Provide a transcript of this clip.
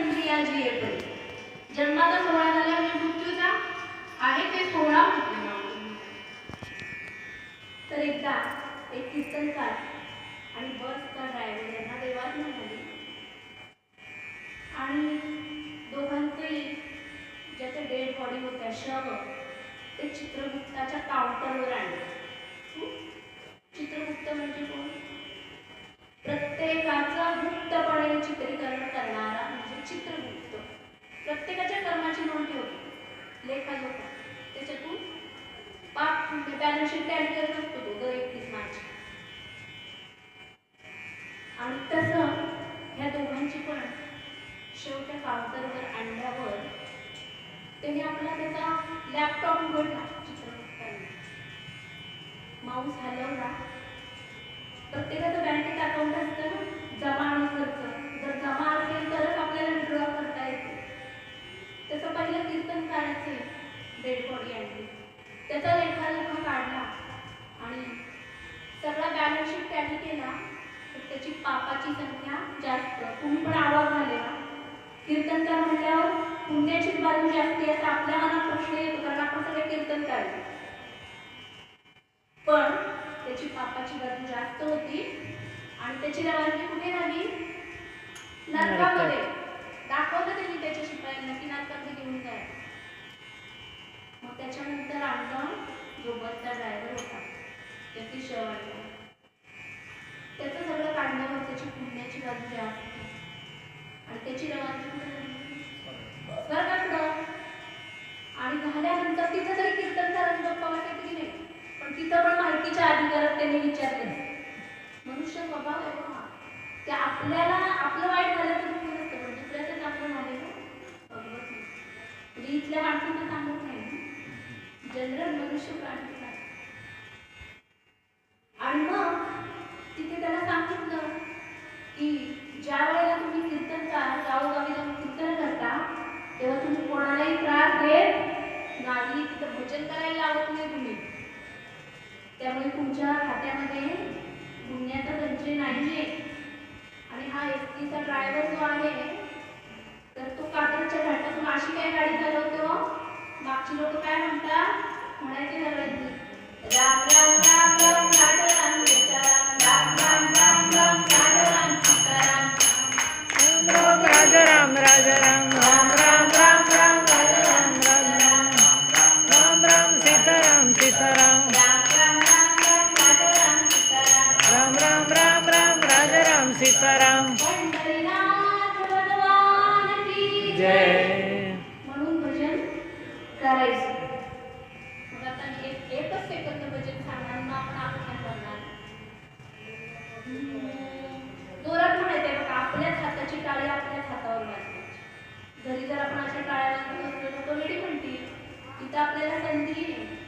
इंद्रिया जी येते जन्माचा सोहळा झाला म्हणजे मृत्यूचा. आहे ते सोहळा? तर एकदा एक कीर्तनकार आणि बसचा ड्रायव्हर यांना देवाज्ञा झाली आणि दोघांचे ज्याचे डेड बॉडी होत्या शव ते चित्रगुप्ताच्या काउंटरवर आणले. चित्रगुप्त म्हणजे कोण प्रत्येकाचं गुप्तपणे चित्रीकरण करणारा म्हणजे चित्रगुप्त. प्रत्येकाच्या कर्माची नोंद ठेवतो लेखाजोखा त्याच्यातून पाप बॅलन्स शीट तयार करत असतो तो दर एकतीस मार्च. आणि तसं ह्या दोघांची पण शेवटच्या काउंटरवर आणल्यावर त्यांनी आपला त्याचा लॅपटॉप उघडला चित्रगुप्ताने. माऊस हलवला. प्रत्येकाचं त्याचा लेखाजोखा काढला. आणि सगळा बॅलन्स शीट केला. तर त्याची पापाची संख्या जास्त. तुम्ही पण आवाज झालेला कीर्तनकार म्हटल्यावर पुण्याची बाजू जास्ती असं आपल्या मनात प्रश्न येतो कारण आपण सगळे कीर्तनकार पण त्याची पापाची बाजू जास्त होती. आणि त्याची रवानगी कुठे झाली नरकामध्ये. त्याची शव त्याचं सगळं काढल्यावर त्याची पुण्याची बाजू जास्त आणि त्याची रवानगी स्वर्गाकडं आणि झाल्यानंतर तिथं तरी कीर्तन झालं गप्पा वाटत की नाही? पण तिथं पण माहितीच्या अधिकारात त्यांनी विचारले. मनुष्य स्वभाव आहे बघा ते आपल्याला आपलं वाईट झालं तर दुःख नसतं पण दुसऱ्याचं चांगलं झालं बघवत नाही म्हणजे इथल्या माणसांना सांगत नाही. जनरल मनुष्य प्राणी तर भोजन करायला लावत नाही तुम्ही. त्यामुळे तुमच्या खात्यामध्ये गुन्ह्याचा संचय नाहीये. आणि हा एस टीचा ड्रायव्हर जो आहे तर तो कात्रच्या घाटातून अशी काय गाडी चालवतो? मागची लोक काय म्हणतात? म्हणायचे सगळ्यांनी राम राम राम राम राम राम राम राम राम राम राम राम राम राम राम राम राम राम तुकाराम जय म्हणून भजन करायचं मग एकच सेकंद भजन सांगणार मग आपण करणार जोरात म्हणायचंय बघा आपल्याच हाताची टाळी आपल्याच हातावर वाजवायची घरी जर आपण अशा टाळ्या वाजवत असलो तर तो वेडी म्हणतील आपल्याला संधी